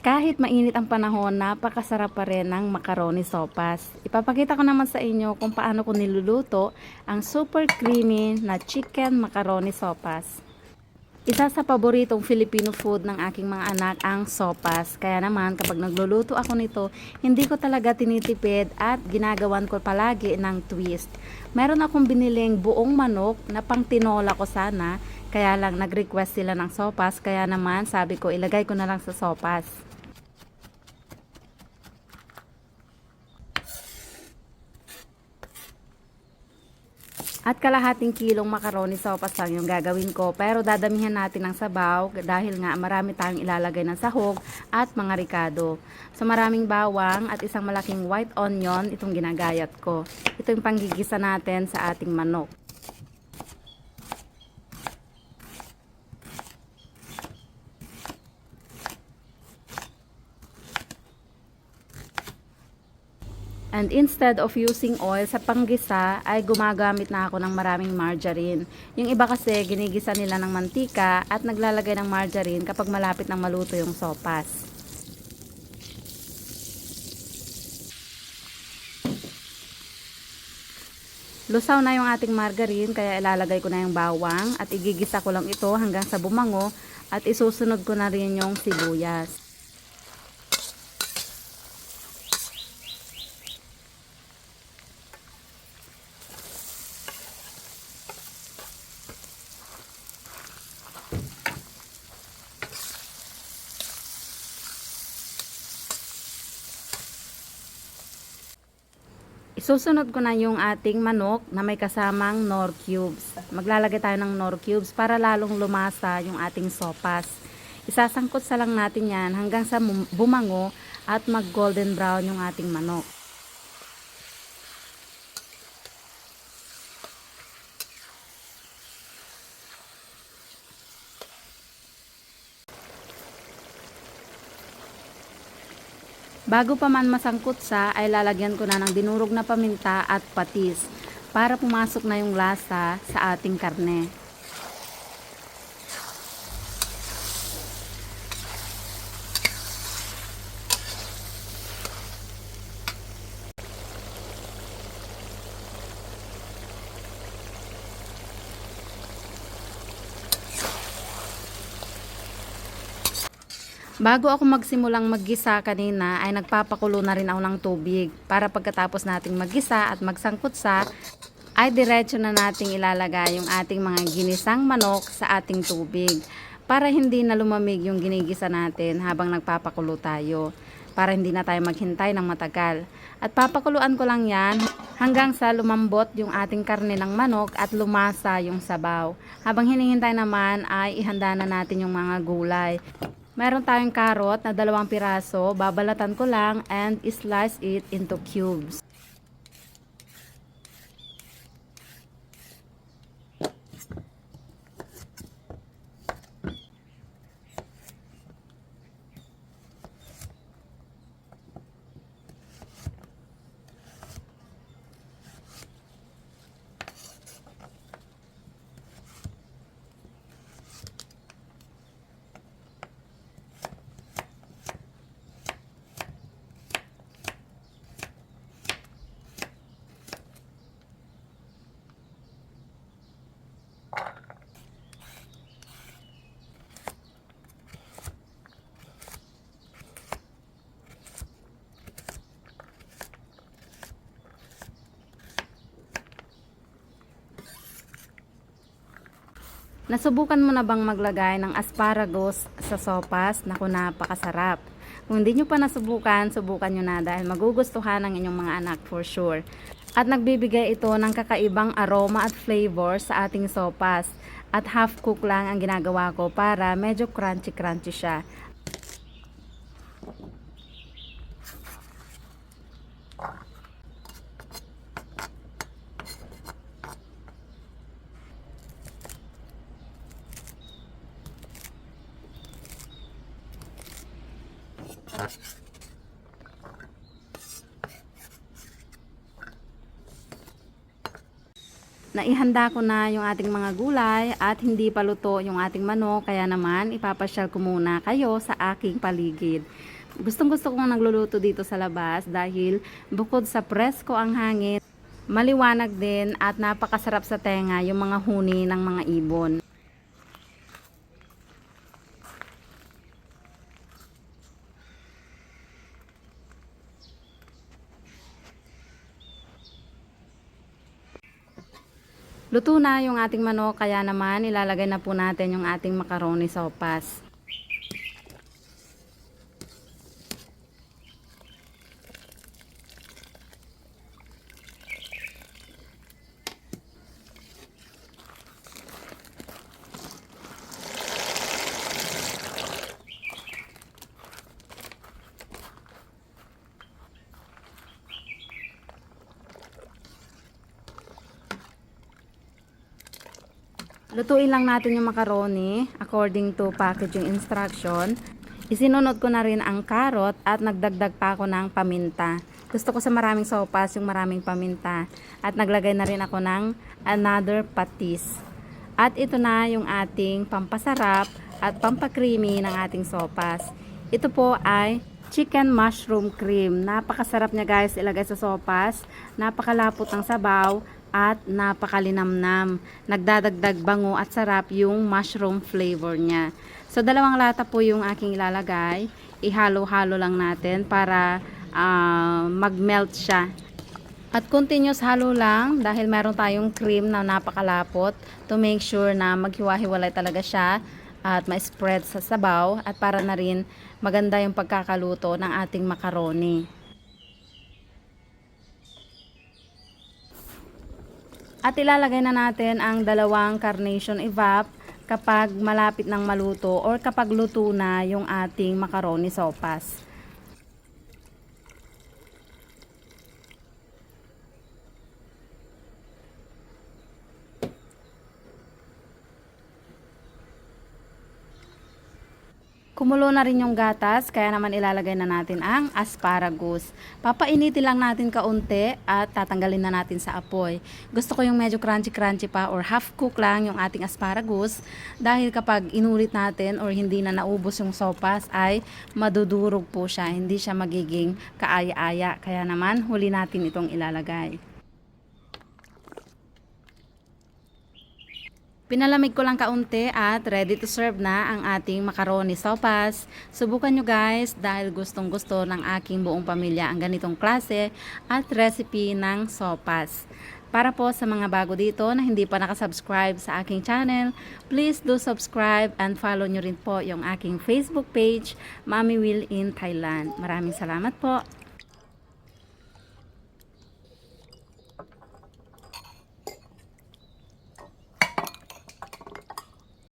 Kahit mainit ang panahon, napakasarap pa rin ng macaroni sopas. Ipapakita ko naman sa inyo kung paano ko niluluto ang super creamy na chicken macaroni sopas. Isa sa paboritong Filipino food ng aking mga anak ang sopas. Kaya naman kapag nagluluto ako nito, hindi ko talaga tinitipid at ginagawan ko palagi ng twist. Meron akong biniling buong manok na pang tinola ko sana, kaya lang nag-request sila ng sopas, kaya naman sabi ko ilagay ko na lang sa sopas. At kalahating kilong macaroni sopas lang yung gagawin ko. Pero dadamihan natin ng sabaw dahil nga marami tayong ilalagay ng sahog at mga ricado. So maraming bawang at isang malaking white onion itong ginagayat ko. Ito yung panggigisa natin sa ating manok. And instead of using oil sa panggisa, ay gumagamit na ako ng maraming margarine. Yung iba kasi ginigisa nila ng mantika at naglalagay ng margarine kapag malapit ng maluto yung sopas. Lusaw na yung ating margarine kaya ilalagay ko na yung bawang at igigisa ko lang ito hanggang sa bumango at isusunod ko na rin yung sibuyas. Isusunod ko na yung ating manok na may kasamang nor cubes. Maglalagay tayo ng nor cubes para lalong lumasa yung ating sopas. Isasangkot sa lang natin yan hanggang sa bumango at mag golden brown yung ating manok. Bago pa man masangkot sa, ay lalagyan ko na ng dinurog na paminta at patis para pumasok na yung lasa sa ating karne. Bago ako magsimulang maggisa kanina ay nagpapakulo na rin ako ng tubig para pagkatapos nating maggisa at magsangkot sa ay diretso na nating ilalagay yung ating mga ginisang manok sa ating tubig para hindi na lumamig yung ginigisa natin habang nagpapakulo tayo para hindi na tayo maghintay ng matagal. At papakuluan ko lang yan hanggang sa lumambot yung ating karne ng manok at lumasa yung sabaw. Habang hinihintay naman ay ihanda na natin yung mga gulay. Meron tayong carrot na dalawang piraso, babalatan ko lang and slice it into cubes. Nasubukan mo na bang maglagay ng asparagus sa sopas? Naku, napakasarap. Kung hindi nyo pa nasubukan, subukan nyo na dahil magugustuhan ng inyong mga anak for sure. At nagbibigay ito ng kakaibang aroma at flavor sa ating sopas. At half cook lang ang ginagawa ko para medyo crunchy-crunchy siya. Naihanda ko na yung ating mga gulay at hindi pa luto yung ating manok kaya naman ipapasyal ko muna kayo sa aking paligid. Gustong gusto kong nagluluto dito sa labas dahil bukod sa presko ang hangin, maliwanag din at napakasarap sa tenga yung mga huni ng mga ibon. Luto na yung ating manok kaya naman ilalagay na po natin yung ating macaroni sopas. Lutuin lang natin yung macaroni according to packaging instruction. Isinunod ko na rin ang carrot at nagdagdag pa ako ng paminta. Gusto ko sa maraming sopas yung maraming paminta. At naglagay na rin ako ng another patis. At ito na yung ating pampasarap at pampakreamy ng ating sopas. Ito po ay chicken mushroom cream. Napakasarap niya guys ilagay sa sopas. Napakalapot ng sabaw at napakalinamnam. Nagdadagdag bango at sarap yung mushroom flavor niya. So dalawang lata po yung aking ilalagay. Ihalo-halo lang natin para ah, mag-melt siya. At continuous halo lang dahil meron tayong cream na napakalapot to make sure na maghiwa-hiwalay talaga siya at ma-spread sa sabaw at para na rin maganda yung pagkakaluto ng ating macaroni. At ilalagay na natin ang dalawang carnation evap kapag malapit ng maluto or kapag luto na yung ating macaroni sopas. Kumulo na rin yung gatas, kaya naman ilalagay na natin ang asparagus. Papainitin lang natin kaunti at tatanggalin na natin sa apoy. Gusto ko yung medyo crunchy-crunchy pa or half cook lang yung ating asparagus dahil kapag inulit natin or hindi na naubos yung sopas ay madudurog po siya, hindi siya magiging kaaya-aya. Kaya naman huli natin itong ilalagay. Pinalamig ko lang kaunti at ready to serve na ang ating macaroni sopas. Subukan nyo guys dahil gustong gusto ng aking buong pamilya ang ganitong klase at recipe ng sopas. Para po sa mga bago dito na hindi pa nakasubscribe sa aking channel, please do subscribe and follow nyo rin po yung aking Facebook page, Mami Will in Thailand. Maraming salamat po.